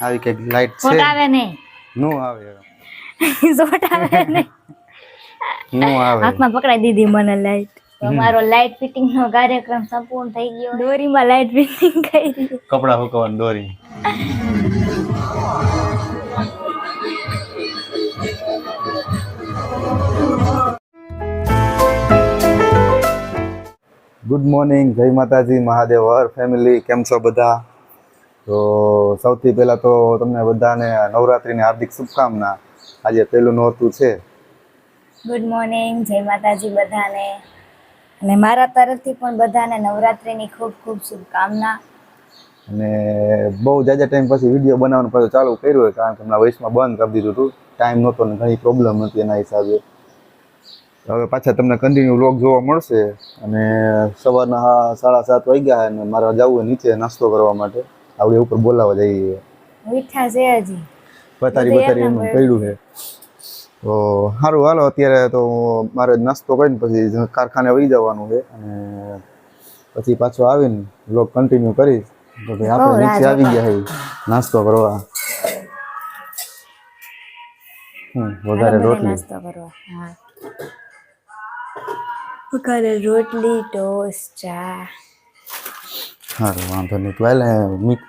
આવી કંઈક લાઈટ છે. આવે નહીં. નું આવે શોટ આવે નહીં. નું આવે. હાથમાં પકડાઈ દીધી મને લાઈટ તમારો લાઈટ ફિટિંગ નો કાર્યક્રમ સંપૂર્ણ થઈ ગયો. દોરીમાં લાઈટ ફિટિંગ કરી. કપડા સુકવવાની દોરી. ગુડ મોર્નિંગ જય માતાજી મહાદેવ હર ફેમિલી કેમ છો બધા? તો સૌથી પહેલાં તો તમને બધાને નવરાત્રીની હાર્દિક શુભકામના. આજે પહેલું નોરતું છે. ગુડ મોર્નિંગ જય માતાજી બધાને. અને મારા તરફથી પણ બધાને નવરાત્રિની ખૂબ ખૂબ શુભકામના. અને બહુ જાજા ટાઈમ પછી વીડિયો બનાવવાનું પાછું ચાલુ કર્યું કારણ કે હમણાં વયસમાં બંધ કરી દીધું હતું. ટાઈમ નહોતો ને ઘણી પ્રોબ્લેમ હતી એના હિસાબે. હવે પાછા તમને કન્ટિન્યુ વ્લોગ જોવા મળશે. અને સવારના સાડા સાત વાગ્યા અને મારે જવું નીચે નાસ્તો કરવા માટે. આવડે ઉપર બોલાવા જઈએ. મીઠા છે હજી બધું બતારી એમ. પડ્યું છે. તો સારું હાલો અત્યારે તો મારે નાસ્તો કરીને પછી કારખાને વહી જવાનું છે. અને પછી પાછો આવીને વ્લોગ કન્ટિન્યુ કરીશ. તો ભાઈ આપણે નીચે આવી ગયા છે નાસ્તો કરવા. વધારે રોટલી. નાસ્તો કરવા. હા. વઘારે રોટલી ટોસ ચા. સારું વાંધો નહીં. તું આલે મીક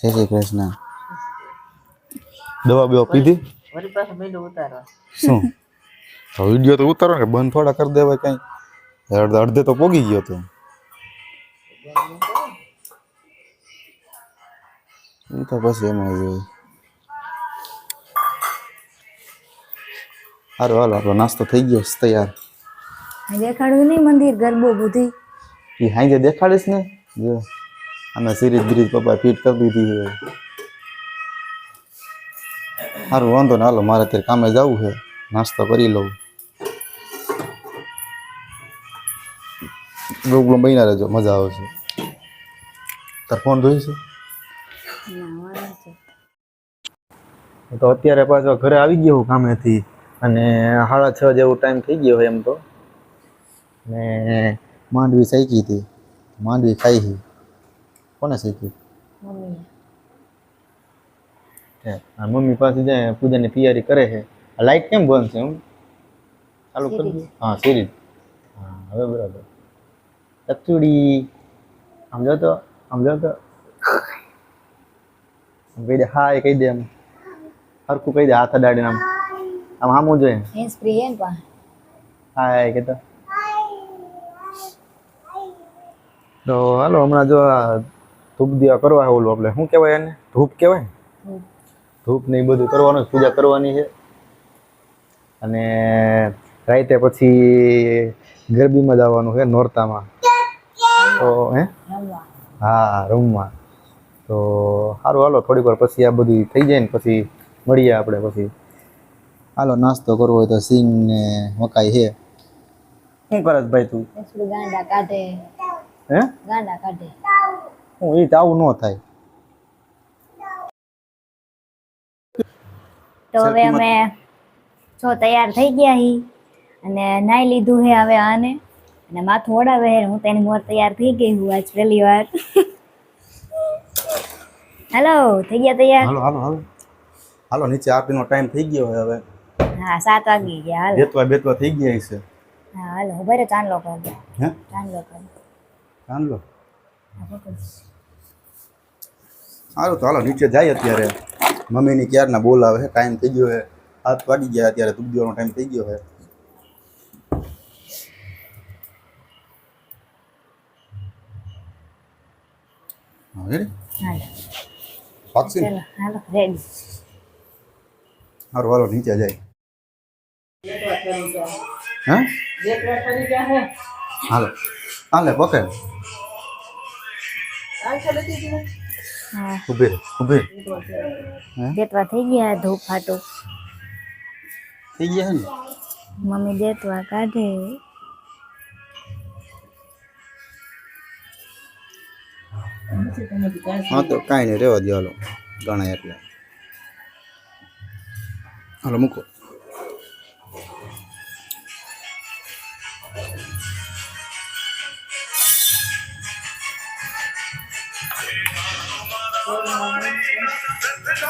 જય શ્રી કૃષ્ણ. દવા બેવા પીધી? વળી પાછું બીજું ઉતારવા. શું? તો વીડિયો તો ઉતારો ને બંધ થોડા કરી દેવાય કઈ. અડધે અડધે તો પોગી ગયો તો. એ તો પછી એમાં જ હોય સારું હાલો આપણો નાસ્તો થઈ ગયો છે તૈયાર દેખાડવું નહીં મંદિર ગરબો બધી. એ હાઈ દેખાડીશ ને? જો અને સિરીજ બ્રિજ પપ્પા ફીટ કરી દીધી છે. સારું વાંધો ને હાલો મારે અત્યારે કામે જવું છે. નાસ્તો કરી લઉં. ગ્રુપ બહીના રહેજો મજા આવશે તાર ફોન જોઈશે તો અત્યારે પાછો ઘરે આવી ગયો હું કામેથી. અને સાડા છ જેવો ટાઈમ થઈ ગયો હોય એમ તો. ને માંડવી શેકી હતી. માંડવી ખાઈ હતી. કોને શેકી? મમ્મી પાસે જાય પૂજાની તૈયારી કરે છે લાઈટ કેમ બંધ છે એમ? ચાલુ કરી દઉં? હા સિરીજ હા હવે બરાબર. ચકચુડી. આમ જો તો આમ જો તો. કહી દે હા એ કહી દે એમ. હરકું કહી દે હાથ અડાડીને આમ. આમ સામું જોઈએ. હેન્ડ ફ્રી હે ને પા હા એ કહેતો. તો હાલો હમણાં જો આ ધૂપ દીવા કરવા ઓલું આપણે. શું કહેવાય એને? ધૂપ કહેવાય? ધૂપ. ને એ બધું કરવાનું પૂજા કરવાની છે. અને રાતે પછી ગરબીમાં જવાનું છે નોરતામાં. તો હે? હા રૂમમાં તો સારું હાલો થોડીક વાર પછી આ બધી થઈ જાય ને પછી મળીએ આપણે પછી. હાલો નાસ્તો કરવો હોય તો સિંગ ને મકાઈ છે શું કરે છે ભાઈ તું? ગાંડા કાઢે. હે? ગાંડા કાઢે. હું એ આવું ન થાય. તો હવે અમે જો તૈયાર થઈ ગયા હી અને નાઈ લીધું હે હવે આને. અને માથું ઓડાવે હે હું તેની મોર તૈયાર થઈ ગઈ હું આજ પહેલી વાર. હેલો થઈ ગયા તૈયાર? હાલો હાલો હાલો. હાલો નીચે આપીનો ટાઈમ થઈ ગયો હવે. હા સાત વાગી ગયા હાલો. બેતવા બેતવા થઈ ગયા છે હા હાલો ઊભા ચાંદલો કર. હે? ચાંદલો કર. ચાંદલો? સારું તો હાલો નીચે જાય અત્યારે. મમ્મીની ક્યારના બોલાવે છે ટાઈમ થઈ ગયો છે. હાથ વાગી ગયા અત્યારે દૂધ દેવાનો ટાઈમ થઈ ગયો છે. હા, ready? હાલો. હાલો રેડી હાલો નીચે જાય. હા? હાલો. હાલે પકડ ઊભી. હે? દેતવા થઈ ગયા ધૂપ ફાટું. થઈ ગયા ને? મમ્મી દેતવા કાઢે. હા તો કાંઈ નહીં રહેવા દો હાલો. ગણાય એટલે. હાલો મૂકો. અહીંયા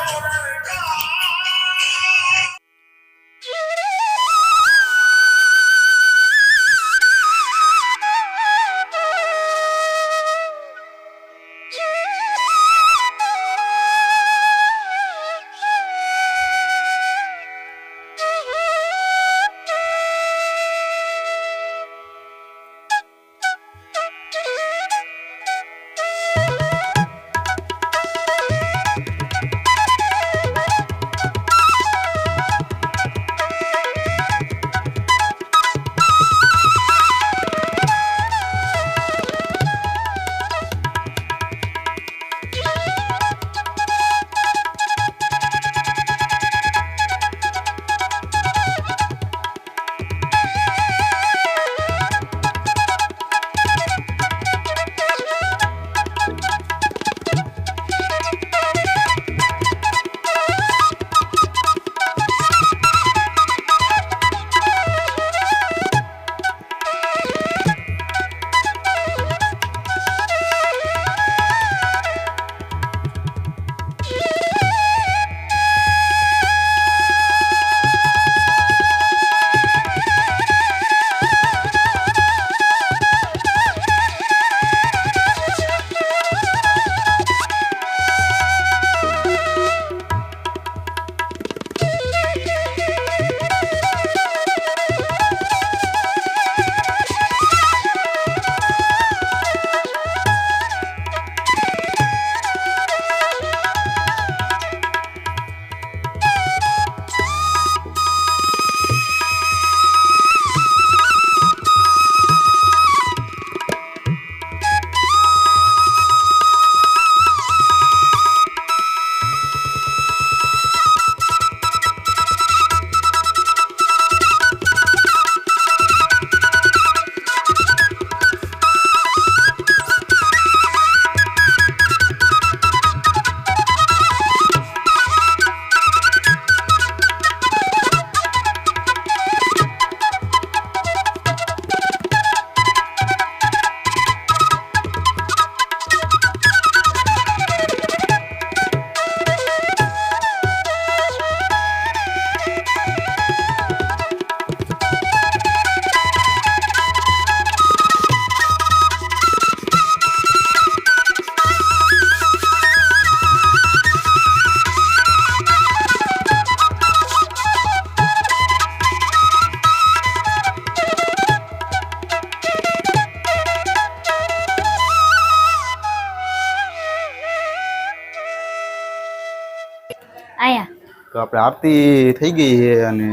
તો આપણે આરતી થઈ ગઈ છે અને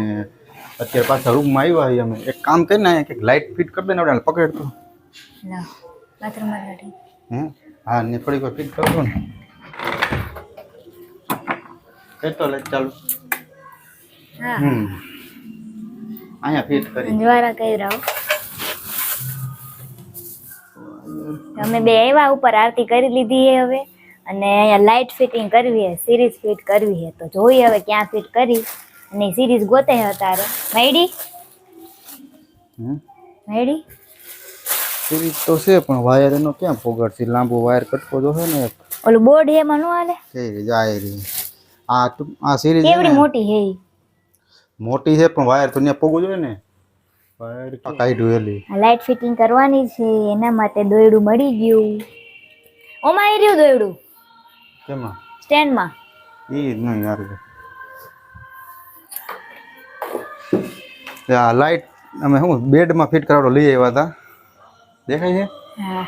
અત્યારે પાછા રૂમમાં આવ્યા છીએ અમે. એક કામ કરીને અહીંયા કંઈક લાઇટ ફિટ કરી દે ને આપણે પકડ તો. હે? ને થોડીક વાર ફિટ કરજો ને. કહેતો લાઈટ ચાલુ. હમ. અહીંયા ફિટ કરી. દ્વારા કહી રહ્યો અમે બે આવ્યા ઉપર આરતી કરી લીધી હવે. અને અહીંયા લાઇટ ફિટિંગ કરવી છે સિરીઝ ફિટ કરવી છે તો જોઈએ હવે ક્યાં ફિટ કરી અને સિરીઝ ગોતે છે તારે. મેડી હમ? મૈડી સિરીઝ તો છે પણ વાયર એનો ક્યાં પોગડશે? લાંબો વાયર કટકો જો છે ને ઓલું બોર્ડ હે એમાં નો હાલે? કઈ રીતે? જાય રહી આ આ સિરીઝ કેવડી મોટી છે મોટી છે પણ વાયર તો ત્યાં પોગો જોઈએ ને. વાયર કાઢ્યું એલી. આ લાઇટ ફિટિંગ કરવાની છે એના માટે દોયડું મળી ગયું. ઓમાં આવી રહ્યું દોયડું? કેમાં? સ્ટેન્ડમાં. એ જ નહીં યાર આ લાઈટ અમે શું બેડમાં ફિટ કરાવડો લઈ આવ્યા હતા. દેખાય છે? હા.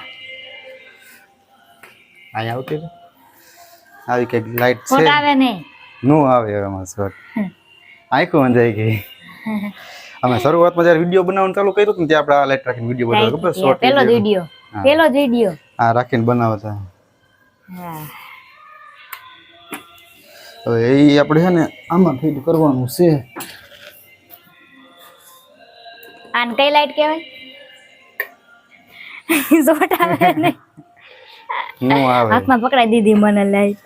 અહીંયા આવતી આવી કંઈક લાઈટ ખોટ છે આવે નહીં. નો આવે હવે એમાં શોટ. આંખો અંજાઈ ગઈ. અમે શરૂઆતમાં જ્યારે વીડિયો બનાવવાનું ચાલુ કર્યું હતું ત્યાં આપણે આ લાઈટ રાખીને વીડિયો બનાવ્યો. ખબર શોર્ટ પહેલો વીડિયો. પેલો જ વીડિયો આ રાખીને બનાવતા હા. હવે એ આપણે છે ને આમાં ફિટ કરવાનું છે. આન કઈ લાઈટ કહેવાય? જોટ આવે ને નો આવે. હાથમાં પકડાઈ દીધી મને લાઈટ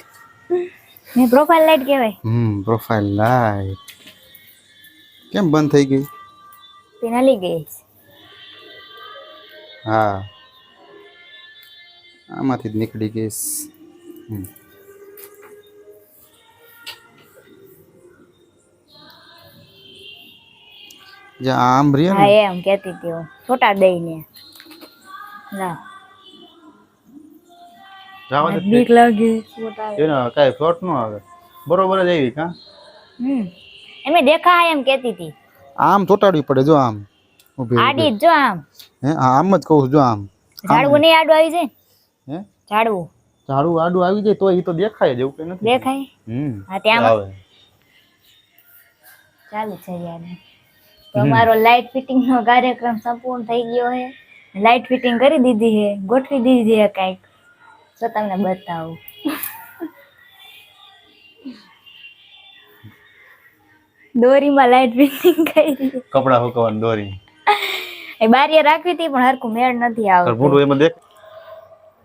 ને પ્રોફાઇલ લાઈટ કહેવાય? હમ પ્રોફાઇલ લાઈટ કેમ બંધ થઈ ગઈ? તે નલી ગઈ હા. આમાંથી જ નીકળી ગઈશ હમ. જે આમ રે હા એમ કહેતી હતી હું. છોટા દઈને. ના. જવા દે બીક લાગે છોટા એનો કાંઈ ફ્લોટ નો આવે. બરોબર જ આવી કા? હમ. એમે દેખા એમ કહેતી હતી. આમ ચોટાડવી પડે જો આમ. ઊભી આડી જો આમ. હે આમ જ કહું છું, જો આમ. ઝાડવું નહીં. આડું આવી જાય? હે? ઝાડવું. ઝાડું આડું આવી જાય તો એ તો દેખાય જ એવું કઈ નથી. દેખાય? હમ. હા ત્યાં આવે ચાલુ છે યાર. તો અમારો લાઇટ ફિટિંગ નો કાર્યક્રમ સંપૂર્ણ થઈ ગયો છે. લાઇટ ફિટિંગ કરી દીધી છે ગોઠવી દીધી છે કાંઈક. તો તમને બતાવું. દોરીમાં લાઇટ ફિટિંગ કરી કપડા હુકવાની દોરી. એ બારીએ રાખવી હતી પણ હરખું મેળ નથી આવતો. એમાં દેખ.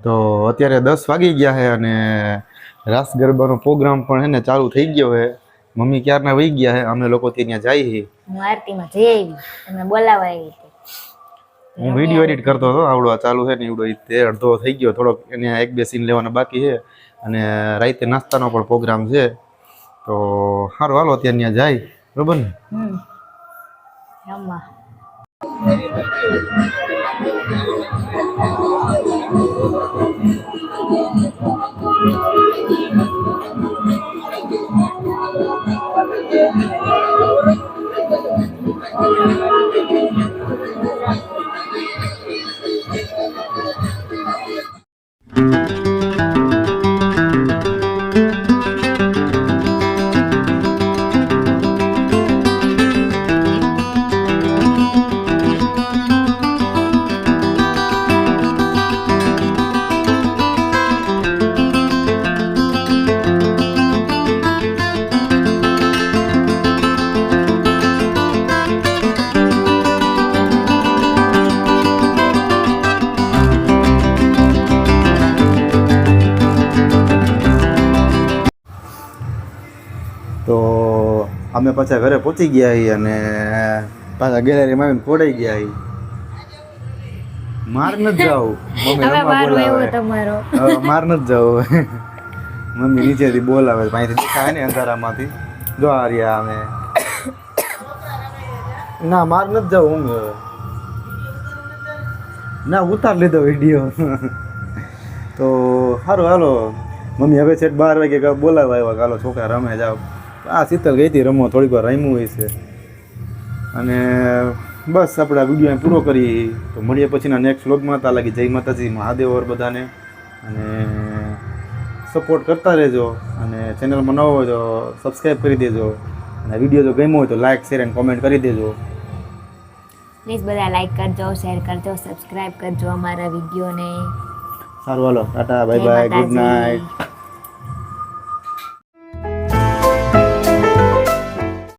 તો અત્યારે દસ વાગી ગયા છે અને રાસ ગરબાનો પ્રોગ્રામ પણ એને ચાલુ થઈ ગયો છે. મમ્મી ક્યારના વહી ગયા હે? અમે લોકો ત્યાં જાય હે. હું આરતીમાં જઈ આવી. તમે બોલાવા આવી હતી. હું વિડિયો એડિટ કરતો હતો. આવડો આ ચાલુ છે ને એવડો તે અડધો થઈ ગયો. થોડોક એને એક બે સીન લેવાના બાકી છે અને રાતે નાસ્તાનો પણ પ્રોગ્રામ છે. તો સારું હાલો ત્યાં ત્યાં જાય. બરોબર ને? હમ. રમવા તો અમે પાછા ઘરે પહોંચી ગયા છીએ અને પાછા ગેલેરીમાં આવીને પોડાઈ ગયા છીએ. માર નથી જાવ. મમ્મી માર નથી જાવ. મમ્મી નીચેથી બોલાવે અહીંથી દેખાય ને અંધારામાંથી. જો આ રહ્યા અમે. ના માર નથી જાવ હું ના ઉતાર લીધો વીડિયો તો સારું હાલો. મમ્મી હવે છે બાર વાગે બોલાવવા આવ્યા હાલો છોકરા રમે જાવ આ શીતલ ગઈ હતી રમવા થોડીક વાર રમ્યું હોય છે. અને બસ આપણે આ વીડિયો પૂરો કરી તો મળીએ પછીના નેક્સ્ટ વ્લોગમાં તા લાગી જય માતાજી મહાદેવ ઓર બધાને. અને સપોર્ટ કરતા રહેજો. અને ચેનલમાં નવો હોય તો સબસ્ક્રાઈબ કરી દેજો. અને વીડિયો જો ગમ્યો હોય તો લાઇક શેર એન્ડ કોમેન્ટ કરી દેજો. પ્લીઝ બધા લાઈક કરજો શેર કરજો સબસ્ક્રાઈબ કરજો અમારા વિડીયોને. સારું હાલો ટાટા બાય બાય ગુડ. નાઇટ